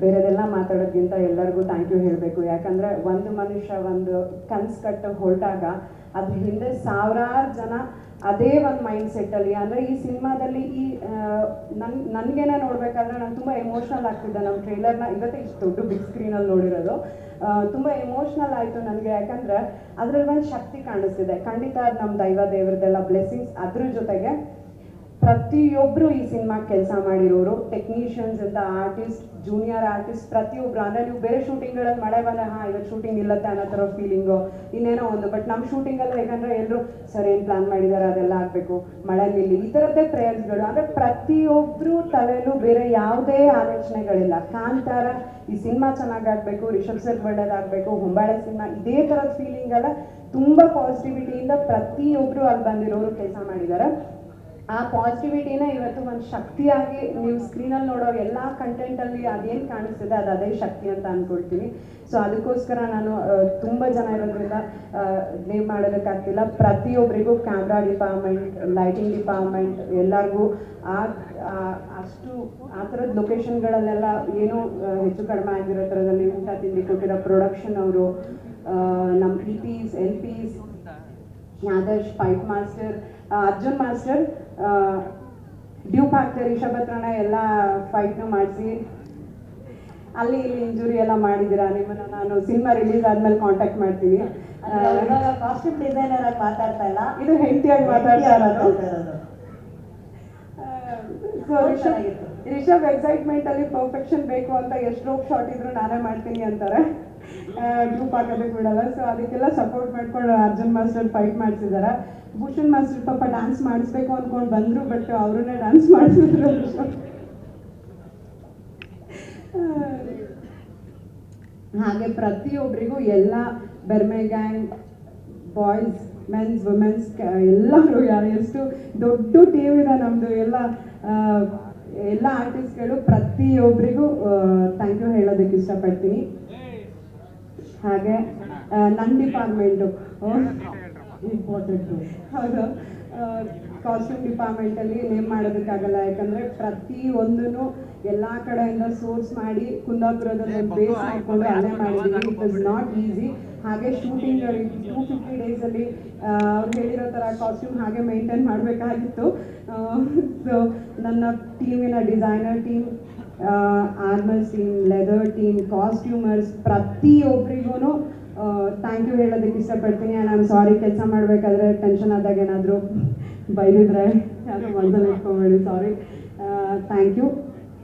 ಬೇರೆದೆಲ್ಲ ಮಾತಾಡೋದ್ಕಿಂತ ಎಲ್ಲರಿಗೂ thank you ಹೇಳಬೇಕು. ಯಾಕಂದ್ರೆ ಒಂದು ಮನುಷ್ಯ ಒಂದು ಕನ್ಸು ಕಟ್ಟು ಹೊರಟಾಗ ಅದ್ರ ಹಿಂದೆ ಸಾವಿರಾರು ಜನ ಅದೇ ಒಂದು ಮೈಂಡ್ ಸೆಟ್ಟಲ್ಲಿ ಅಂದರೆ ಈ ಸಿನಿಮಾದಲ್ಲಿ ಈ ನನ್, ನನಗೇನೆ ನೋಡ್ಬೇಕಾದ್ರೆ ನಾನು ತುಂಬ ಎಮೋಷ್ನಲ್ ಆಗ್ತಿದ್ದೆ ನಮ್ಮ ಟ್ರೇಲರ್ನ ಇವತ್ತೇ ಇಷ್ಟು ದೊಡ್ಡ ಬಿಗ್ ಸ್ಕ್ರೀನಲ್ಲಿ ನೋಡಿರೋದು. ತುಂಬಾ ಎಮೋಷ್ನಲ್ ಆಯಿತು ನನಗೆ. ಯಾಕಂದ್ರೆ ಅದ್ರಲ್ಲಿ ಒಂದು ಶಕ್ತಿ ಕಾಣಿಸ್ತಿದೆ. ಖಂಡಿತ ನಮ್ಮ ದೈವ ದೇವರದೆಲ್ಲ ಬ್ಲೆಸ್ಸಿಂಗ್ಸ್ ಅದ್ರ ಜೊತೆಗೆ ಪ್ರತಿಯೊಬ್ಬರು ಈ ಸಿನಿಮಾ ಕೆಲಸ ಮಾಡಿರೋರು ಟೆಕ್ನಿಷಿಯನ್ಸ್ ಅಂತ ಆರ್ಟಿಸ್ಟ್ ಜೂನಿಯರ್ ಆರ್ಟಿಸ್ಟ್ ಪ್ರತಿಯೊಬ್ರು. ಅಂದರೆ ನೀವು ಬೇರೆ ಶೂಟಿಂಗ್ಗಳಲ್ಲಿ ಮಳೆ ಬಂದರೆ, ಹಾಂ, ಇವತ್ತು ಶೂಟಿಂಗ್ ಇಲ್ಲತ್ತೆ ಅನ್ನೋ ಥರ ಫೀಲಿಂಗು ಇನ್ನೇನೋ ಒಂದು. ಬಟ್ ನಮ್ಮ ಶೂಟಿಂಗಲ್ಲಿ ಹೇಗಂದ್ರೆ ಎಲ್ಲರೂ ಸರ್, ಏನು ಪ್ಲಾನ್ ಮಾಡಿದ್ದಾರೆ ಅದೆಲ್ಲ ಆಗಬೇಕು. ಮಳೆ ನಿಲ್ಲಿ. ಈ ಥರದ್ದೇ ಪ್ರೇಯರ್ಸ್ಗಳು ಅಂದರೆ ಪ್ರತಿಯೊಬ್ಬರು ತಲೆಯಲ್ಲೂ ಬೇರೆ ಯಾವುದೇ ಆಲೋಚನೆಗಳಿಲ್ಲ. ಕಾಂತಾರ, ಈ ಸಿನಿಮಾ ಚೆನ್ನಾಗಾಗಬೇಕು ರಿಷಬ್ ಸರ್ ಒಳ್ಳೇದಾಗಬೇಕು, ಹೊಂಬಾಳೆ ಸಿನಿಮಾ, ಇದೇ ಥರದ ಫೀಲಿಂಗ್ ಎಲ್ಲ ತುಂಬ ಪಾಸಿಟಿವಿಟಿಯಿಂದ ಪ್ರತಿಯೊಬ್ಬರು ಅಲ್ಲಿ ಬಂದಿರೋರು ಕೆಲಸ ಮಾಡಿದ್ದಾರೆ ಆ ಪಾಸಿಟಿವಿಟಿನ ಇವತ್ತು ಒಂದು ಶಕ್ತಿಯಾಗಿ ನೀವು ಸ್ಕ್ರೀನಲ್ಲಿ ನೋಡೋ ಎಲ್ಲ ಕಂಟೆಂಟಲ್ಲಿ ಅದೇನು ಕಾಣಿಸ್ತದೆ ಅದು ಅದೇ ಶಕ್ತಿ ಅಂತ ಅಂದ್ಕೊಳ್ತೀನಿ ಸೊ ಅದಕ್ಕೋಸ್ಕರ ನಾನು ತುಂಬ ಜನ ಇರೋದ್ರಿಂದ ನೇಮ್ ಮಾಡೋದಕ್ಕಾಗ್ತಿಲ್ಲ ಪ್ರತಿಯೊಬ್ಬರಿಗೂ ಕ್ಯಾಮ್ರಾ ಡಿಪಾರ್ಟ್ಮೆಂಟ್ ಲೈಟಿಂಗ್ ಡಿಪಾರ್ಟ್ಮೆಂಟ್ ಎಲ್ಲರಿಗೂ ಆ ಅಷ್ಟು, ಆ ಥರದ ಲೊಕೇಶನ್ಗಳಲ್ಲೆಲ್ಲ ಏನೋ ಹೆಚ್ಚು ಕಡಿಮೆ ಆಗಿರೋ ಥರದಲ್ಲಿ ಊಟ ತಿಂಡಿ ಕೊಟ್ಟಿರೋ ಪ್ರೊಡಕ್ಷನ್ ಅವರು ನಮ್ಮ ಪಿ ಪಿಸ್ ಎಲ್ ಪಿಸ್ Adarsh fight master Arjun master dupe ಹಾಕ್ತಾರೆ ರಿಷಬ್ ಹತ್ರನ ಎಲ್ಲ ಫೈಟ್ನು ಮಾಡಿಸಿ. ಅಲ್ಲಿ ಇಲ್ಲಿ ಇಂಜುರಿ ಎಲ್ಲ ಮಾಡಿದ್ದೀರಾ ನಿಮ್ಮನ್ನು ನಾನು ಸಿನಿಮಾ ರಿಲೀಸ್ ಆದ್ಮೇಲೆ ಕಾಂಟ್ಯಾಕ್ಟ್ ಮಾಡ್ತೀನಿ ಕಾಸ್ಟ್ಯೂಮ್ ಡಿಸೈನರ್ ಆಗಿ ಮಾತಾಡ್ತಾ ಇಲ್ಲ. ಇದು ಹೆಂಡತಿಯಾಗಿ ಮಾತಾಡ್ತಾ ಇರೋದು. ರಿಷಬ್ ಎಕ್ಸೈಟ್ಮೆಂಟ್ ಅಲ್ಲಿ ಪರ್ಫೆಕ್ಷನ್ ಬೇಕು ಅಂತ ಎಷ್ಟು ಶಾರ್ಟ್ ಇದ್ರು ನಾನೇ ಮಾಡ್ತೀನಿ ಅಂತಾರೆ. ಗ್ರೂಪ್ ಹಾಕೋದಕ್ಕೆ ಬಿಡಲ್ಲ. ಸೊ ಅದಕ್ಕೆಲ್ಲ ಸಪೋರ್ಟ್ ಮಾಡ್ಕೊಂಡು ಅರ್ಜುನ್ ಮಾಸ್ಟರ್ ಫೈಟ್ ಮಾಡಿಸಿದ್ದಾರೆ ಭೂಷಣ್ ಮಾಸ್ಟರ್ ಪಾಪ ಡ್ಯಾನ್ಸ್ ಮಾಡಿಸ್ಬೇಕು ಅನ್ಕೊಂಡು ಬಂದ್ರು ಬಟ್ ಅವ್ರನ್ನೇ ಡ್ಯಾನ್ಸ್ ಮಾಡಿಸಿದ್ರು. ಹಾಗೆ ಪ್ರತಿಯೊಬ್ಬರಿಗೂ ಎಲ್ಲ Berme gang boys mens womens ಎಲ್ಲರೂ ಯಾರು ಎಷ್ಟು ದೊಡ್ಡ ಟೀಮ್ ಇದೆ ನಮ್ಮದು ಎಲ್ಲ ಎಲ್ಲ ಆರ್ಟಿಸ್ಟ್ಗಳು ಪ್ರತಿಯೊಬ್ಬರಿಗೂ ಥ್ಯಾಂಕ್ ಯು ಹೇಳೋದಕ್ಕೆ ಇಷ್ಟಪಡ್ತೀನಿ. ಹಾಗೆ ನನ್ನ ಡಿಪಾರ್ಟ್ಮೆಂಟು ಇಂಪಾರ್ಟೆಂಟು ಹೌದು ಕಾಸ್ಟ್ಯೂಮ್ ಡಿಪಾರ್ಟ್ಮೆಂಟಲ್ಲಿ ನೇಮ್ ಮಾಡೋದಕ್ಕಾಗಲ್ಲ. ಯಾಕಂದರೆ ಪ್ರತಿಯೊಂದೂ ಎಲ್ಲ ಕಡೆಯಿಂದ ಸೋರ್ಸ್ ಮಾಡಿ ಕುಂದಾಪುರದಲ್ಲಿ ಬೇಸ್ ಮಾಡಿಕೊಂಡು ಅಲ್ಲೇ ಮಾಡಿದ್ದೀವಿ ಇಟ್ ಇಸ್ ನಾಟ್ ಈಸಿ ಹಾಗೆ ಶೂಟಿಂಗ್ ಟೂ ಫಿಫ್ಟಿ ಡೇಸಲ್ಲಿ ಅವ್ರು ಹೇಳಿರೋ ಥರ ಕಾಸ್ಟ್ಯೂಮ್ ಹಾಗೆ ಮೇಂಟೈನ್ ಮಾಡಬೇಕಾಗಿತ್ತು. ಸೊ ನನ್ನ ಟೀಮಿನ designer team armours team leather team costumers ಪ್ರತಿಯೊಬ್ಬರಿಗೂ ಥ್ಯಾಂಕ್ ಯು ಹೇಳೋದಕ್ಕೆ ಇಷ್ಟಪಡ್ತೀನಿ. ನಾನು ಸಾರಿ ಕೆಲಸ ಮಾಡಬೇಕಾದ್ರೆ ಟೆನ್ಷನ್ ಆದಾಗ ಏನಾದರೂ ಬೈದಿದ್ರೆ ಯಾರು ಮನಸ್ಸಲ್ಲಿ ಇಟ್ಕೊಬೇಡಿ ಸಾರಿ ಥ್ಯಾಂಕ್ ಯು